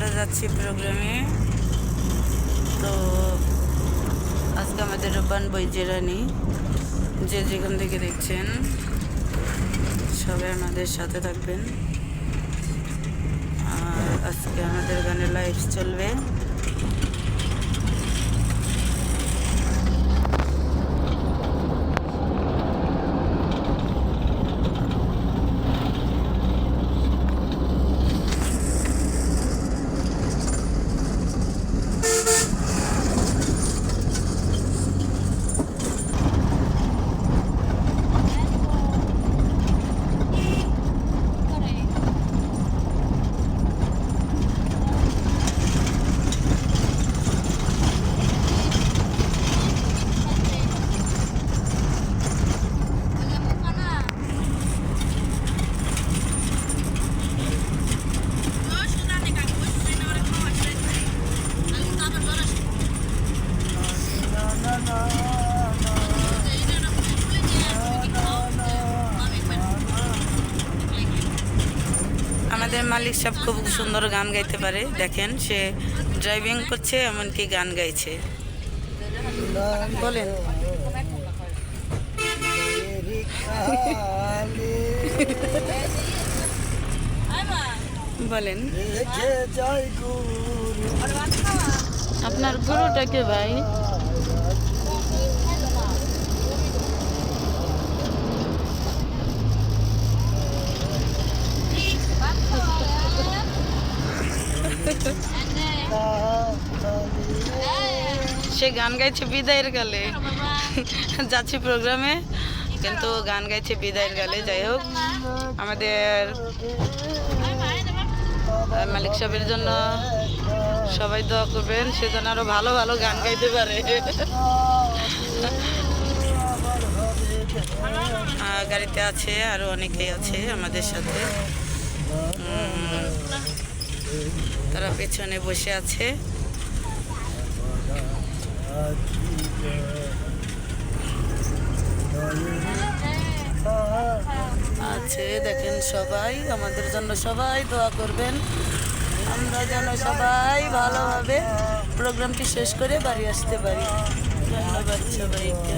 যাচ্ছি প্রোগ্রামে তো আজকে আমাদের রূপান বৈজেরানি যে যেখান থেকে দেখছেন, সবাই আমাদের সাথে থাকবেন। আর আজকে আমাদের গানের লাইভ চলবে। আমাদের মালিক সাহেব খুব সুন্দর গান গাইতে পারে। দেখেন সে ড্রাইভিং করছে এমনকি গান গাইছে। বলেন। বলেন। আপনার গুরুটাকে ভাই? সে গান গাইছে বিদায়ের গালে। যাচ্ছি প্রোগ্রামে, কিন্তু গান গাইছে বিদায়ের গালে। যাই হোক, আমাদের মালিক সাহেবের জন্য সবাই দোয়া করবেন, সে যেন আরও ভালো ভালো গান গাইতে পারে। গাড়িতে আছে, আরও অনেকেই আছে আমাদের সাথে। তারা পেছনে বসে আছে। আছে, দেখেন সবাই, আমাদের জন্য সবাই দোয়া করবেন। আমরা যেন সবাই ভালোভাবে প্রোগ্রামটি শেষ করে বাড়ি আসতে পারি। ধন্যবাদ সবাইকে।